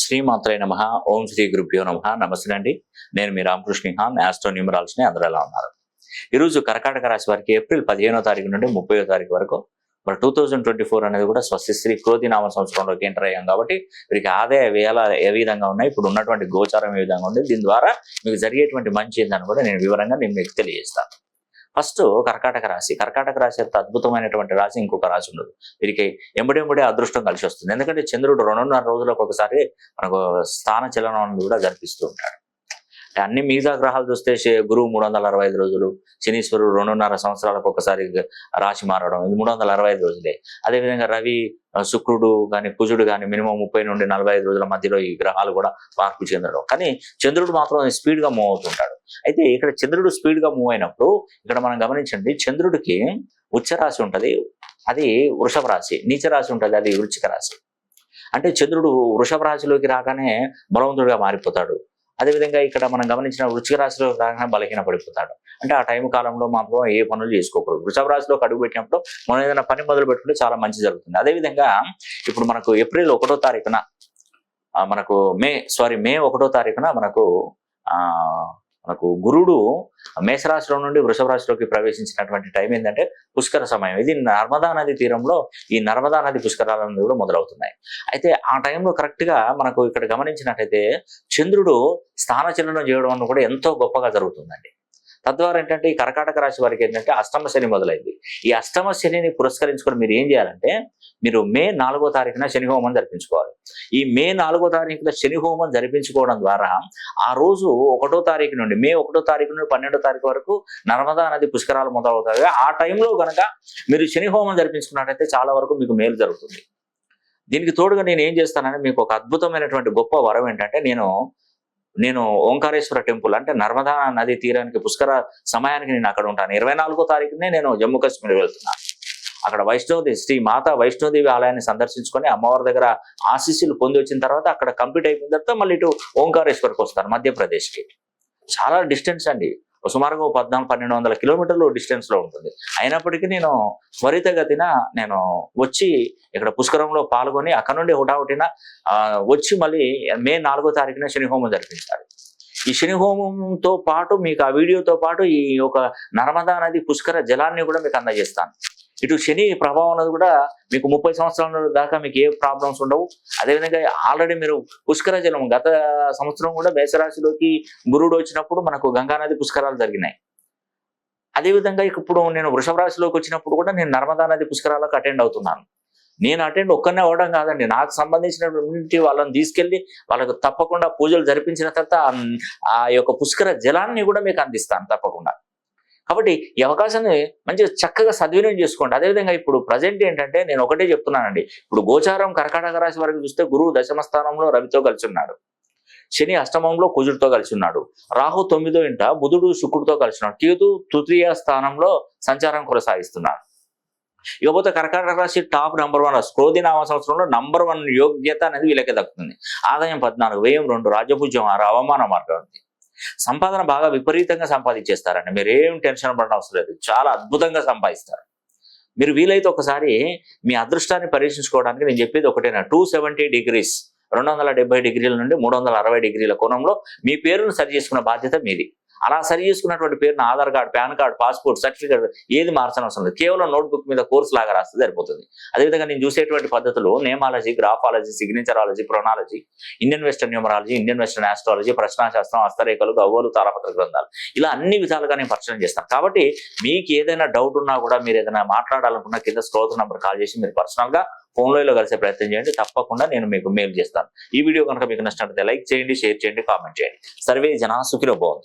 శ్రీమాత్రే నమ. ఓం శ్రీ గురుభ్యో నమ. నమస్తే అండి. నేను మీ రామకృష్ణ హాన్ యాస్ట్రో న్యూమరాల్స్ని అందరూ ఎలా ఉన్నారు? ఈరోజు కర్కాటక రాశి వారికి ఏప్రిల్ పదిహేనో తారీఖు నుండి ముప్పయో తారీఖు వరకు మరి టూ థౌజండ్ ట్వంటీ ఫోర్ అనేది కూడా స్వస్తి శ్రీ నామ సంవత్సరంలోకి ఎంటర్ అయ్యాం కాబట్టి వీరికి ఆదాయ వ్యయాల ఏ విధంగా ఉన్నాయి ఇప్పుడు ఉన్నటువంటి గోచారం ఏ విధంగా ఉంది దీని ద్వారా మీకు జరిగేటువంటి మంచి ఏందని కూడా నేను వివరంగా నేను మీకు తెలియజేస్తాను. ఫస్ట్ కర్కాటక రాశి. కర్కాటక రాశి అంత అద్భుతమైనటువంటి రాశి ఇంకొక రాశి ఉండదు. వీరికి ఎంబడెంబడే అదృష్టం కలిసి వస్తుంది. ఎందుకంటే చంద్రుడు రెండున్నర రోజులకు ఒకసారి మనకు స్థాన చలనం కూడా జరిపిస్తూ ఉంటాడు. అన్ని మిగతా గ్రహాలు చూస్తే గురువు మూడు వందల అరవై ఐదు రోజులు శనీశ్వరుడు రెండున్నర సంవత్సరాలకు ఒకసారి రాశి మారడం ఇది మూడు వందల అరవై ఐదు రోజులే. అదేవిధంగా రవి శుక్రుడు కానీ కుజుడు కానీ మినిమం ముప్పై నుండి నలభై ఐదు రోజుల మధ్యలో ఈ గ్రహాలు కూడా మార్పు చెందడం. కానీ చంద్రుడు మాత్రం స్పీడ్గా మూవ్ అవుతుంటాడు. అయితే ఇక్కడ చంద్రుడు స్పీడ్గా మూవ్ అయినప్పుడు ఇక్కడ మనం గమనించండి చంద్రుడికి ఉచ్చరాశి ఉంటుంది ఉంటది అది వృషభ రాశి నీచ రాశి ఉంటుంది అది వృచ్చిక రాశి. అంటే చంద్రుడు వృషభ రాశిలోకి రాగానే బలవంతుడిగా మారిపోతాడు. అదేవిధంగా ఇక్కడ మనం గమనించిన వృచ్చిక రాశిలో బలహీన పడిపోతాడు. అంటే ఆ టైం కాలంలో మాత్రం ఏ పనులు చేసుకోకూడదు. వృషభ రాశిలో అడుగు పెట్టినప్పుడు మనం ఏదైనా పని మొదలు పెట్టుకుంటే చాలా మంచి జరుగుతుంది. అదేవిధంగా ఇప్పుడు మనకు ఏప్రిల్ ఒకటో తారీఖున మనకు మే సారీ మే ఒకటో తారీఖున మనకు ఆ మనకు గురుడు మేషరాశిలో నుండి వృషభ రాశిలోకి ప్రవేశించినటువంటి టైం ఏంటంటే పుష్కర సమయం. ఇది నర్మదా నది తీరంలో ఈ నర్మదా నది పుష్కరాలు కూడా మొదలవుతున్నాయి. అయితే ఆ టైంలో కరెక్ట్గా మనకు ఇక్కడ గమనించినట్టయితే చంద్రుడు స్థానచలనం చేయడం కూడా ఎంతో గొప్పగా జరుగుతుందండి. తద్వారా ఏంటంటే ఈ కర్కాటక రాశి వారికి ఏంటంటే అష్టమ శని మొదలైంది. ఈ అష్టమ శనిని పురస్కరించుకొని మీరు ఏం చేయాలంటే మీరు మే నాలుగో తారీఖున శని హోమం జరిపించుకోవాలి. ఈ మే నాలుగో తారీఖున శని హోమం జరిపించుకోవడం ద్వారా ఆ రోజు ఒకటో తారీఖు నుండి మే ఒకటో తారీఖు నుండి పన్నెండో తారీఖు వరకు నర్మదా నది పుష్కరాలు మొదలవుతాయి. ఆ టైంలో కనుక మీరు శని హోమం జరిపించుకున్నట్టయితే చాలా వరకు మీకు మేలు జరుగుతుంది. దీనికి తోడుగా నేను ఏం చేస్తానంటే మీకు ఒక అద్భుతమైనటువంటి గొప్ప వరం ఏంటంటే నేను నేను ఓంకారేశ్వర టెంపుల్ అంటే నర్మదా నది తీరానికి పుష్కర సమయానికి నేను అక్కడ ఉంటాను. ఇరవై నాలుగో తారీఖునే నేను జమ్మూ కాశ్మీర్ వెళ్తున్నాను. అక్కడ వైష్ణోదేవి శ్రీ మాత వైష్ణోదేవి ఆలయాన్ని సందర్శించుకొని అమ్మవారి దగ్గర ఆశీస్సులు పొంది వచ్చిన తర్వాత అక్కడ కంప్లీట్ అయిపోయిన తర్వాత మళ్ళీ ఇటు ఓంకారేశ్వర్కి వస్తాను మధ్యప్రదేశ్కి. చాలా డిస్టెన్స్ అండి. సుమారుగా పద్నాలుగు పన్నెండు వందల కిలోమీటర్లు డిస్టెన్స్లో ఉంటుంది. అయినప్పటికీ నేను త్వరితగతిన నేను వచ్చి ఇక్కడ పుష్కరంలో పాల్గొని అక్కడ నుండి హుటాహుటిన వచ్చి మళ్ళీ మే నాలుగో తారీఖున శనిహోమం జరిపించాలి. ఈ శని హోమంతో పాటు మీకు ఆ వీడియోతో పాటు ఈ యొక్క నర్మదా నది పుష్కర జలాన్ని కూడా మీకు అందజేస్తాను. ఇటు శని ప్రభావం అనేది కూడా మీకు ముప్పై సంవత్సరాల దాకా మీకు ఏ ప్రాబ్లమ్స్ ఉండవు. అదేవిధంగా ఆల్రెడీ మీరు పుష్కర జలం గత సంవత్సరం కూడా మేషరాశిలోకి గురుడు వచ్చినప్పుడు మనకు గంగానది పుష్కరాలు జరిగినాయి. అదేవిధంగా ఇప్పుడు నేను వృషభ రాశిలోకి వచ్చినప్పుడు కూడా నేను నర్మదా నది పుష్కరాలకు అటెండ్ అవుతున్నాను. నేను అటెండ్ ఒక్కనే అవ్వడం కాదండి. నాకు సంబంధించినటువంటి వాళ్ళని తీసుకెళ్ళి వాళ్ళకు తప్పకుండా పూజలు జరిపించిన తర్వాత ఆ యొక్క పుష్కర జలాన్ని కూడా మీకు అందిస్తాను తప్పకుండా. కాబట్టి ఈ అవకాశాన్ని మంచిగా చక్కగా సద్వినియోగం చేసుకోండి. అదేవిధంగా ఇప్పుడు ప్రజెంట్ ఏంటంటే నేను ఒకటే చెప్తున్నానండి. ఇప్పుడు గోచారం కర్కాటక రాశి వరకు చూస్తే గురువు దశమ స్థానంలో రవితో కలిసి ఉన్నాడు. శని అష్టమంలో కుజుడితో కలిసి ఉన్నాడు. రాహు తొమ్మిదో ఇంట బుధుడు శుక్రుడితో కలిసి ఉన్నాడు. కేతు తృతీయ స్థానంలో సంచారం కొనసాగిస్తున్నాడు. ఇకపోతే కర్కాటక రాశి టాప్ నంబర్ వన్ స్క్రోధి నామ సంవత్సరంలో నంబర్ వన్ యోగ్యత అనేది వీళ్ళకే దక్కుతుంది. ఆదాయం పద్నాలుగు వ్యయం రెండు రాజ్యపూజ్యం ఆరు అవమాన మార్గం ఉంది సంపాదన బాగా విపరీతంగా సంపాదించేస్తారండి. మీరు ఏం టెన్షన్ పడడం అవసరం లేదు చాలా అద్భుతంగా సంపాదిస్తారు. మీరు వీలైతే ఒకసారి మీ అదృష్టాన్ని పరీక్షించుకోవడానికి నేను చెప్పేది ఒకటేనా? టూ సెవెంటీ డిగ్రీస్ రెండు వందల డెబ్బై డిగ్రీల నుండి మూడు వందల అరవై డిగ్రీల కోణంలో మీ పేరును సరి చేసుకున్న బాధ్యత మీది. అలా సరి చేసుకున్నటువంటి పేరును Aadhaar card PAN card passport certificate ఏది మార్చని అవసరం లేదు. కేవలం నోట్బుక్ మీద కోర్సు లాగా రాస్తే సరిపోతుంది. అదేవిధంగా నేను చూసేటువంటి పద్ధతులు namology graphology signaturology pronology Indian western numerology Indian western astrology ప్రశ్నాశాస్త్రం హస్తరేఖలు గవ్వలు తాళపత్ర గ్రంథాలు ఇలా అన్ని విధాలుగా నేను పరిచయం చేస్తాను. కాబట్టి మీకు ఏదైనా డౌట్ ఉన్నా కూడా మీరు ఏదైనా మాట్లాడాలనుకున్నా కింద స్క్రోత్ నంబర్ కాల్ చేసి మీరు పర్సనల్గా ఫోన్లో కలిసే ప్రయత్నం చేయండి. తప్పకుండా నేను మీకు మెయిల్ చేస్తాను. ఈ వీడియో కనుక మీకు నచ్చినట్లయితే లైక్ చేయండి షేర్ చేయండి కామెంట్ చేయండి. సర్వే జనా సుఖిలో బాగుంది